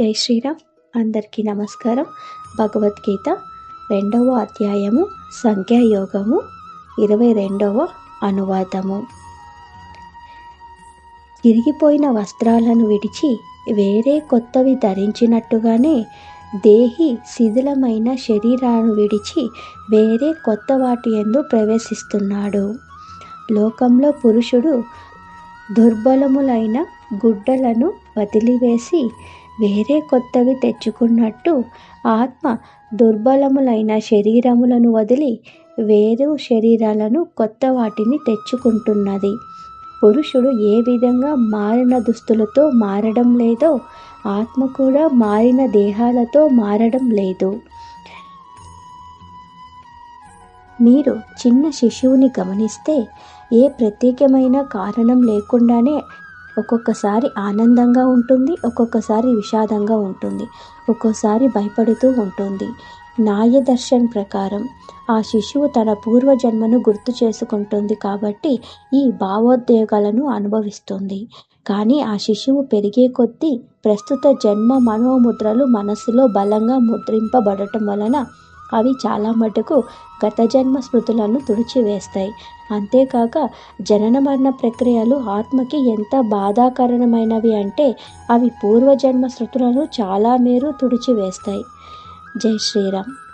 జై శ్రీరామ్. అందరికీ నమస్కారం. భగవద్గీత రెండవ అధ్యాయము సంఖ్యాయోగము ఇరవై రెండవ అనువాదము. చిరిగిపోయిన వస్త్రాలను విడిచి వేరే కొత్తవి ధరించినట్టుగానే దేహి శిథిలమైన శరీరాన్ని విడిచి వేరే కొత్త వాటి ఎందు ప్రవేశిస్తున్నాడు. లోకంలో పురుషుడు దుర్బలములైన గుడ్డలను వదిలివేసి వేరే కొత్తవి తెచ్చుకున్నట్టు ఆత్మ దుర్బలములైన శరీరములను వదిలి వేరు శరీరాలను కొత్త వాటిని తెచ్చుకుంటున్నది. పురుషుడు ఏ విధంగా మారిన దుస్తులతో మారడం లేదో ఆత్మ కూడా మారిన దేహాలతో మారడం లేదు. మీరు చిన్న శిశువుని గమనిస్తే ఏ ప్రత్యేకమైన కారణం లేకుండానే ఒక్కొక్కసారి ఆనందంగా ఉంటుంది ఒక్కొక్కసారి విషాదంగా ఉంటుంది ఒక్కోసారి భయపడుతూ ఉంటుంది. న్యాయదర్శన్ ప్రకారం ఆ శిశువు తన పూర్వజన్మను గుర్తు చేసుకుంటుంది కాబట్టి ఈ భావోద్వేగాలను అనుభవిస్తుంది. కానీ ఆ శిశువు పెరిగే కొద్దీ ప్రస్తుత జన్మ మనోముద్రలు మనసులో బలంగా ముద్రింపబడటం వలన అవి చాలా మటుకు గత జన్మ స్మృతులను తుడిచివేస్తాయి. అంతేకాక జనన మరణ ప్రక్రియలు ఆత్మకి ఎంత బాధాకరణమైనవి అంటే అవి పూర్వజన్మ స్మృతులను చాలా మేరు తుడిచివేస్తాయి. జై శ్రీరామ్.